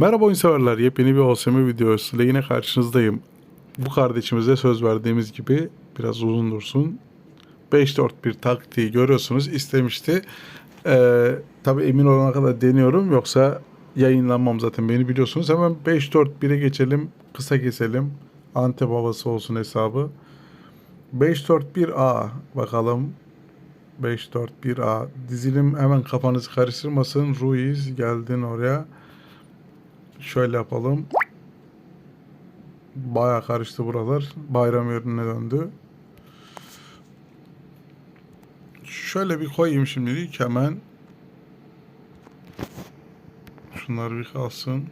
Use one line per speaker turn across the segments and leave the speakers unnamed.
Merhaba oyun severler. Yepyeni bir OSM videosuyla yine karşınızdayım. Bu kardeşimize söz verdiğimiz gibi biraz uzun dursun. 5-4-1 taktiği görüyorsunuz. istemişti. Ee, tabii emin olana kadar deniyorum. Yoksa yayınlanmam zaten beni biliyorsunuz. Hemen 5-4-1'e geçelim. Kısa keselim. Antep havası olsun hesabı. 5-4-1-A bakalım. 5-4-1-A. Dizilim hemen kafanızı karıştırmasın. Ruiz geldin oraya. Şöyle yapalım. Baya karıştı buralar. Bayram yerine döndü. Şöyle bir koyayım şimdilik hemen. Şunlar bir kalsın.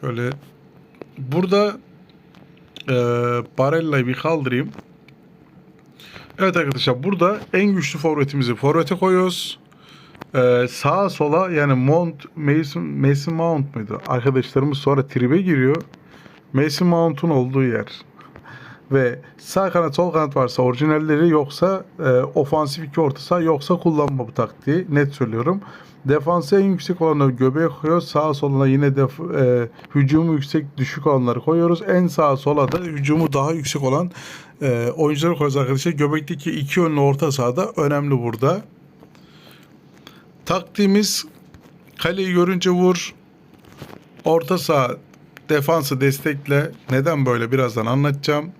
Şöyle burada eee Barella'yı bir kaldırayım. Evet arkadaşlar burada en güçlü forvetimizi forvete koyuyoruz. Ee, sağa sola yani Mount Mason, Mason Mount muydu? Arkadaşlarımız sonra tribe giriyor. Mason Mount'un olduğu yer. Ve sağ kanat sol kanat varsa orijinalleri yoksa e, ofansif iki orta saha yoksa kullanma bu taktiği. Net söylüyorum. Defansı en yüksek olanları göbeğe koyuyoruz. Sağa soluna yine def, e, hücumu yüksek düşük olanları koyuyoruz. En sağa sola da hücumu daha yüksek olan e, oyuncuları koyuyoruz arkadaşlar. Göbekteki iki yönlü orta sahada önemli burada. Taktiğimiz kaleyi görünce vur. Orta saha defansı destekle. Neden böyle birazdan anlatacağım.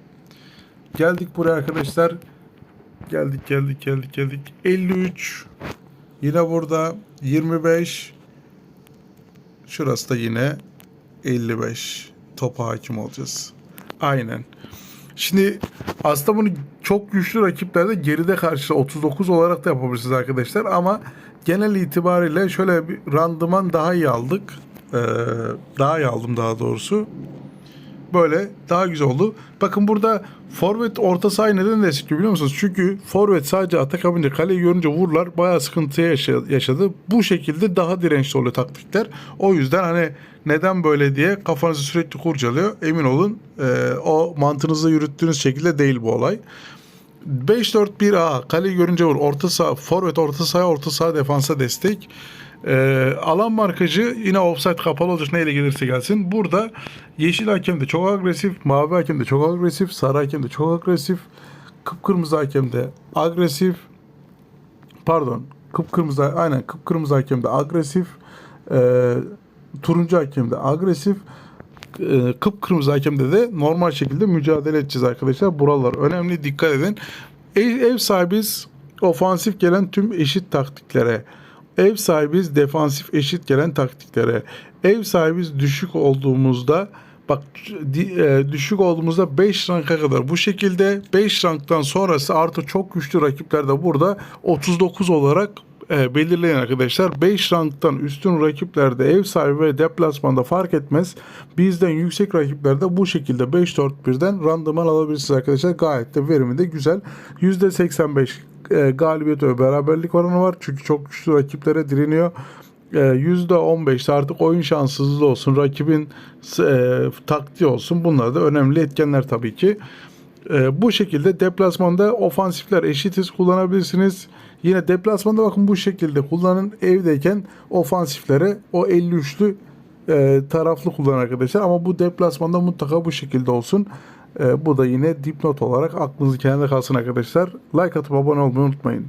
Geldik buraya arkadaşlar. Geldik geldik geldik geldik. 53. Yine burada 25. Şurası da yine 55. Topa hakim olacağız. Aynen. Şimdi aslında bunu çok güçlü rakiplerde geride karşı 39 olarak da yapabilirsiniz arkadaşlar ama genel itibariyle şöyle bir randıman daha iyi aldık. Ee, daha iyi aldım daha doğrusu. Böyle daha güzel oldu. Bakın burada forvet orta sahayı neden destekliyor biliyor musunuz? Çünkü forvet sadece atak yapınca kaleyi görünce vururlar bayağı sıkıntıya yaşa- yaşadı. Bu şekilde daha dirençli oluyor taktikler. O yüzden hani neden böyle diye kafanızı sürekli kurcalıyor. Emin olun e, o mantığınızda yürüttüğünüz şekilde değil bu olay. 5-4-1-A kaleyi görünce vur. Orta saha, forvet orta saha, orta saha defansa destek. Ee, alan markacı yine offside kapalı olacak neyle gelirse gelsin. Burada yeşil hakem de çok agresif, mavi hakem de çok agresif, sarı hakem de çok agresif, kıpkırmızı hakem de agresif. Pardon, kıpkırmızı aynen kıpkırmızı hakem de agresif. Ee, turuncu hakem de agresif. Ee, kıpkırmızı hakemde de normal şekilde mücadele edeceğiz arkadaşlar. Buralar önemli dikkat edin. Ev, ev sahibiz ofansif gelen tüm eşit taktiklere. Ev sahibiz defansif eşit gelen taktiklere. Ev sahibiz düşük olduğumuzda bak e, düşük olduğumuzda 5 ranka kadar bu şekilde 5 ranktan sonrası artı çok güçlü rakipler de burada 39 olarak e, belirleyin arkadaşlar. 5 ranktan üstün rakiplerde ev sahibi ve deplasmanda fark etmez. Bizden yüksek rakiplerde bu şekilde 5-4-1'den randıman alabilirsiniz arkadaşlar. Gayet de verimi de güzel. %85 e, galibiyet ve beraberlik oranı var. Çünkü çok güçlü rakiplere direniyor. E, %15 artık oyun şanssızlığı olsun, rakibin e, taktiği olsun. Bunlar da önemli etkenler tabii ki. E, bu şekilde deplasmanda ofansifler eşitiz kullanabilirsiniz. Yine deplasmanda bakın bu şekilde kullanın. Evdeyken ofansiflere o 53'lü e, taraflı kullanın arkadaşlar. Ama bu deplasmanda mutlaka bu şekilde olsun. E, bu da yine dipnot olarak aklınızı kenarda kalsın arkadaşlar. Like atıp abone olmayı unutmayın.